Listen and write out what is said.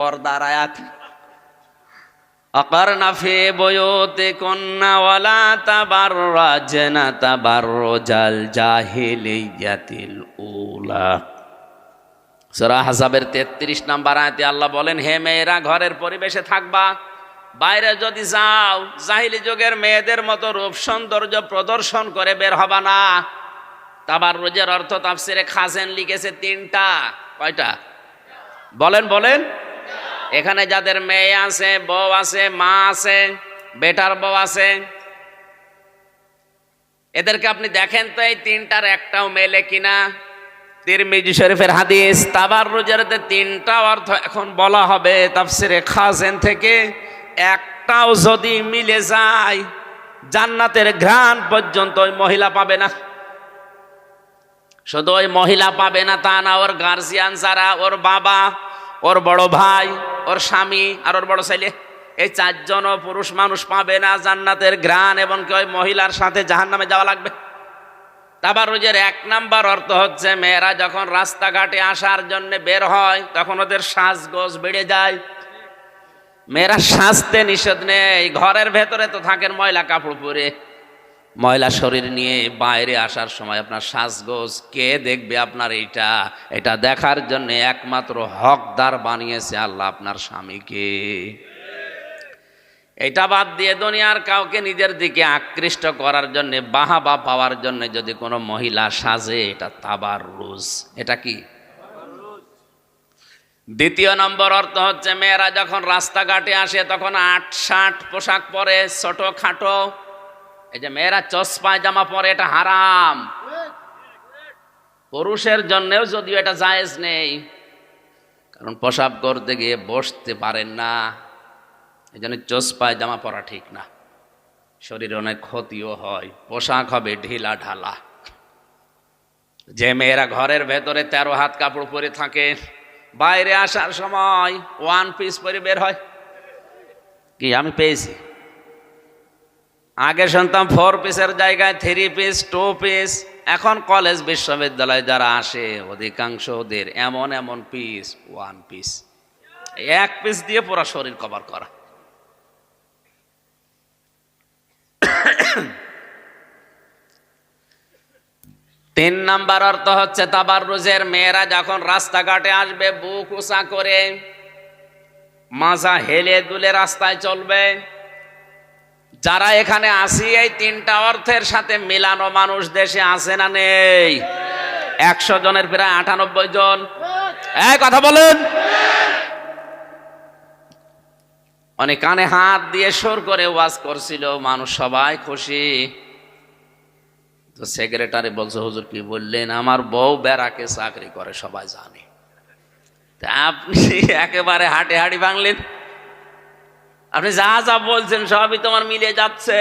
পর্দার আয়াত। ফি বয়োতে কন্যা ওয়ালা তাবার রাজনা তাবার রোজাল জাহিলিয়াতিল হাসাবের 33 নাম্বার আয়াতে আল্লাহ বলেন, হে মেয়েরা, ঘরের পরিবেশে থাকবা। বাইরে যদি যাও, জাহিলি যুগের মেয়েদের মতো রূপ সৌন্দর্য প্রদর্শন করে বের হবা না। তাবার রোজের অর্থ তাফসিরে খাজেন লিখেছে তিনটা। কয়টা? বলেন বলেন। এখানে যাদের মেয়ে আছে, বউ আছে, মা আছে, বেটার বউ আছে, এদেরকে আপনি দেখেন তো এই তিনটার একটাও মেলে কিনা? তিরমিজি শরীফের হাদিস তাবার রোজার তিনটা অর্থ এখন বলা হবে, তাফসিরে খাজেন থেকে একটাও যদি মিলে যায়, জান্নাতের ঘ্রাণ পর্যন্ত ওই মহিলা পাবে না। শুধু ওই মহিলা পাবে না তা না, ওর গার্জিয়ান যারা, ওর বাবা, ওর বড় ভাই ওর স্বামী আর ওর বড় ছেলে। এই চারজনও পুরুষ মানুষ পাবে না জান্নাতের ঘ্রাণ এবং কি ওই মহিলার সাথে জাহান নামে যাওয়া লাগবে। তাবার রোজের এক নাম্বার অর্থ হচ্ছে, মেয়েরা যখন রাস্তাঘাটে আসার জন্য বের হয়, তখন ওদের শ্বাসগোজ বেড়ে যায়। মেয়েরা সাজতে নিষেধ নেই, ঘরের ভেতরে তো থাকেন ময়লা কাপড় পরে। ময়লা শরীর নিয়ে বাইরে আসার সময় আপনার সাজগোজ কে দেখবে আপনার এইটা? এটা দেখার জন্য একমাত্র হকদার বানিয়েছে আল্লাহ আপনার স্বামীকে। এটা বাদ দিয়ে দুনিয়ার কাউকে নিজের দিকে আকৃষ্ট করার জন্য, বাহাবা পাওয়ার জন্য যদি কোনো মহিলা সাজে, এটা তাবার রোজ এটা কি? দ্বিতীয় নম্বর অর্থ হচ্ছে, মেয়েরা যখন রাস্তাঘাটে আসে, তখন আট ষাট পোশাক পরে ছোট খাটো এই যে মেয়েরা চশমায় জামা পরে, এটা হারাম। পুরুষের জন্যেও যদিও এটা জায়েজ নেই, কারণ পোশাব করতে গিয়ে বসতে পারেন না। এই জন্য চশমায় জামা পরা ঠিক না। শরীরে অনেক ক্ষতিও হয়, পোশাক হবে ঢিলা ঢালা যে মেয়েরা ঘরের ভেতরে তেরো হাত কাপড় পরে থাকে, বাইরে আসার সময় ওয়ান পিস পরে বের হয়। কি, আমি পেয়েছি? আগে শুনতাম ফোর পিসের জায়গায় থ্রি পিস টু পিস এখন কলেজ বিশ্ববিদ্যালয়ে যারা আসে, অধিকাংশ ওদের এমন এমন পিস ওয়ান পিস এক পিস দিয়ে পুরো শরীর কভার করা। তিন নাম্বার অর্থ হচ্ছে তাবার রোজের মেয়েরা যখন রাস্তাঘাটে আসবে, বুক উঁচা করে, মাজা হেলে দুলে রাস্তায় চলবে। যারা এখানে আসি, এই তিনটা অর্থের সাথে মিলানো মানুষ দেশে আছে না নেই? একশো জনের প্রায় আটানব্বই জন। এই কথা বলেন। অনেক কানে হাত দিয়ে সুর করে ওয়াজ করছিল, মানুষ সবাই খুশি। তো সেক্রেটারি বলছে, হুজুর কি বললেন? আমার বউ বেড়াকে চাকরি করে, সবাই জানে। তা আপনি একেবারে হাটে হাঁটি ভাঙলেন আপনি যা যা বলছেন সবই তোমার মিলে যাচ্ছে।